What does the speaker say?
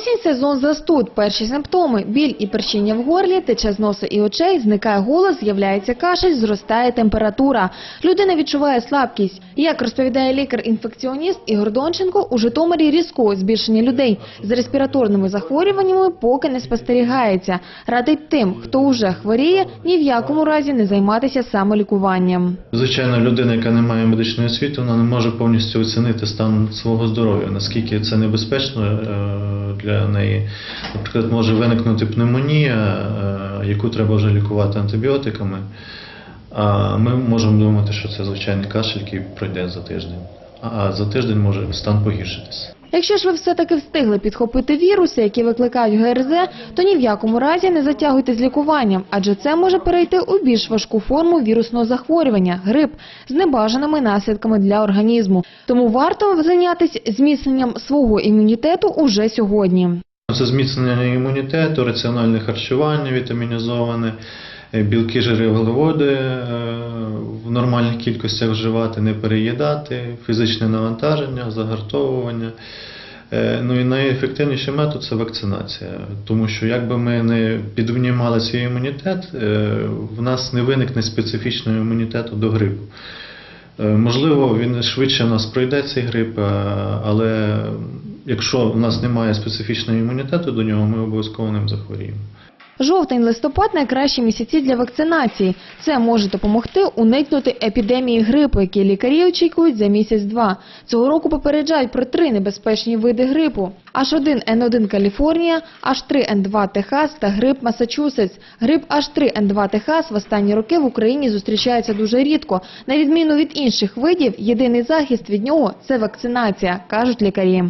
Осінь сезон застуд. Перші симптоми – біль і першіння в горлі, тече з носа і очей, зникає голос, з'являється кашель, зростає температура. Людина відчуває слабкість. Як розповідає лікар-інфекціоніст Ігор Донченко, у Житомирі різкого збільшення людей з респіраторними захворюваннями поки не спостерігається. Радить тим, хто уже хворіє, ні в якому разі не займатися самолікуванням. Звичайно, людина, яка не має медичної освіти, вона не може повністю оцінити стан свого здоров'я, наскільки це небезпечно е, для неї. Наприклад, може виникнути пневмонія, е, яку треба вже лікувати антибіотиками. А ми можемо думати, що це звичайний кашель, який пройде за тиждень. А за тиждень може стан погіршитися. Якщо ж ви все-таки встигли підхопити віруси, які викликають ГРЗ, то ні в якому разі не затягуйте з лікуванням, адже це може перейти у більш важку форму вірусного захворювання – грип, з небажаними наслідками для організму. Тому варто зайнятися зміцненням свого імунітету уже сьогодні. Це зміцнення імунітету, раціональне харчування вітамінізоване, білки, жири, вуглеводи е, в нормальних кількостях вживати, не переїдати, фізичне навантаження, загартовування. Е, Ну і найефективніший метод це вакцинація, тому що якби ми не підвнімали свій імунітет, е, в нас не виникне специфічного імунітету до грипу. Е, Можливо, він швидше нас пройде цей грип, але якщо в нас немає специфічного імунітету до нього, ми обов'язково ним захворіємо. Жовтень-листопад – найкращі місяці для вакцинації. Це може допомогти уникнути епідемії грипу, які лікарі очікують за місяць-два. Цього року попереджають про три небезпечні види грипу. H1N1 Каліфорнія, H3N2 Техас та грип Масачусетс. Грип H3N2 Техас в останні роки в Україні зустрічається дуже рідко. На відміну від інших видів, єдиний захист від нього – це вакцинація, кажуть лікарі.